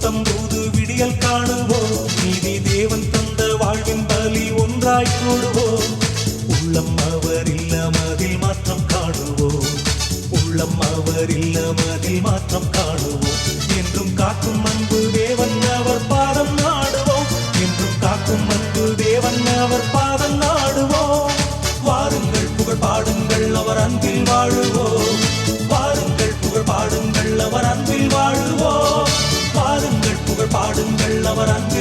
தம்பூது விடியல் காணுவோம். நீதி தேவன் தந்த வாழ்வின் பலி ஒன்றாய் கூடுவோம். உள்ளம் அவர் இல்லமதில் மாற்றம் காணுவோம். உள்ளம் அவர் இல்லமதில் மாற்றம் காணுவோம். என்றும் காக்கும் அன்பு தேவன் அவர் பாதம் நாடுவோம். என்றும் காக்கும் அன்பு தேவன் அவர் பாதம் நாடுவோம். வாருங்கள் புகழ் பாடுங்கள் அவர் அன்பில் வாழுவோம். வாருங்கள் புகழ் பாடுங்கள் அவர் அன்பில் வாழுவோம். பாடுங்கள்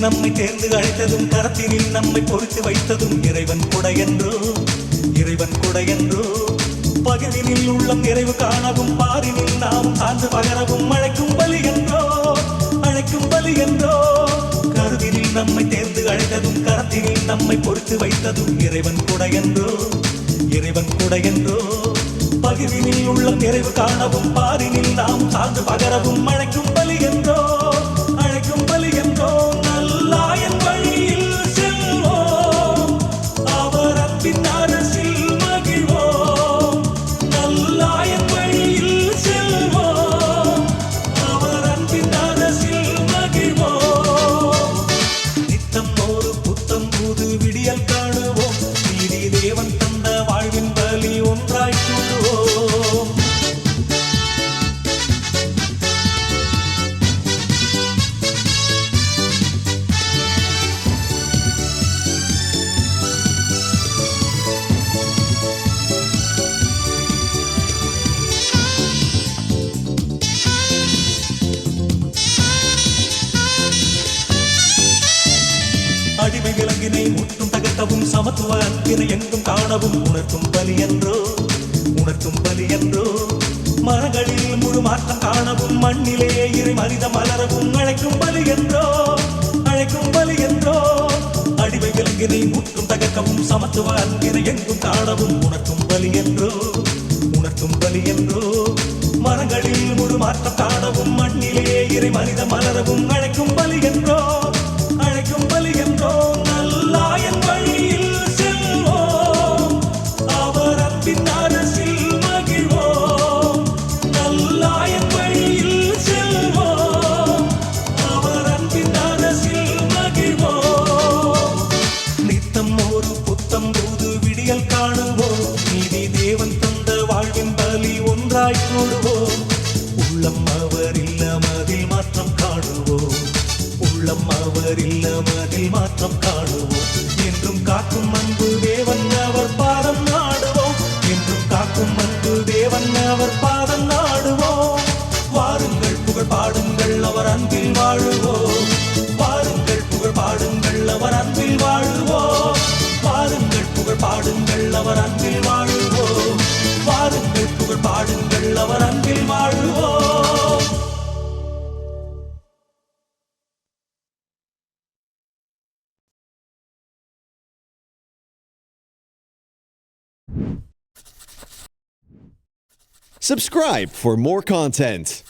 நம்மை தேர்ந்து அழைத்ததும் கரத்தினில் நம்மை பொறித்து வைத்ததும் இறைவன் கொடையன்றோ இறைவன் கொடையன்றோ பகுதியில் உள்ளம் நிறைவு காணவும் பாரினில் நாம் சார்ந்து பகரவும் அழைக்கும் பலி என்றோ அழைக்கும் பலி என்றோ. கருதினில் நம்மை தேர்ந்து அழைத்ததும் கரத்தினில் நம்மை பொறித்து வைத்ததும் இறைவன் கொடையன்றோ இறைவன் கொடையன்றோ பகுதியில் உள்ளம் நிறைவு காணவும் பாரினில் நாம் சார்ந்து பகரவும் அழைக்கும் பலி என்றோ. சமத்துவ அன்பினை எங்கும் காணவும் உணர்த்தும் பலி என்றோ உணர்த்தும் பலி என்றோ மரங்களில் முழு மாற்றம் காணவும் மண்ணிலே இரு மனித மலரவும் அழைக்கும் பலி என்றோ அழைக்கும் பலி என்றோ அடிமை விலங்கினை முற்றும் தகர்க்கவும் சமத்துவ அன்பினை எங்கும் காணவும் உணர்த்தும் பலி என்றோ உணர்த்தும் பலி என்றோ மரங்களில் முழு மாற்றம் காணவும் மண்ணிலே இறை மனித மலரவும் அழைக்கும் பலி என்றோ ஒன்றாய் கூடுவோம் உள்ளம் அவர் இல்லமதில் மாற்றம் காணுவோம் உள்ளம் அவர் இல்லமதில் மாற்றம் காணுவோம். என்றும் காக்கும் அன்பு அவர் அன்பில் வாழுவோம் வாருங்கள் புகழ் பாடுங்கள் அவர் அன்பில் வாழுவோம் Subscribe for more content.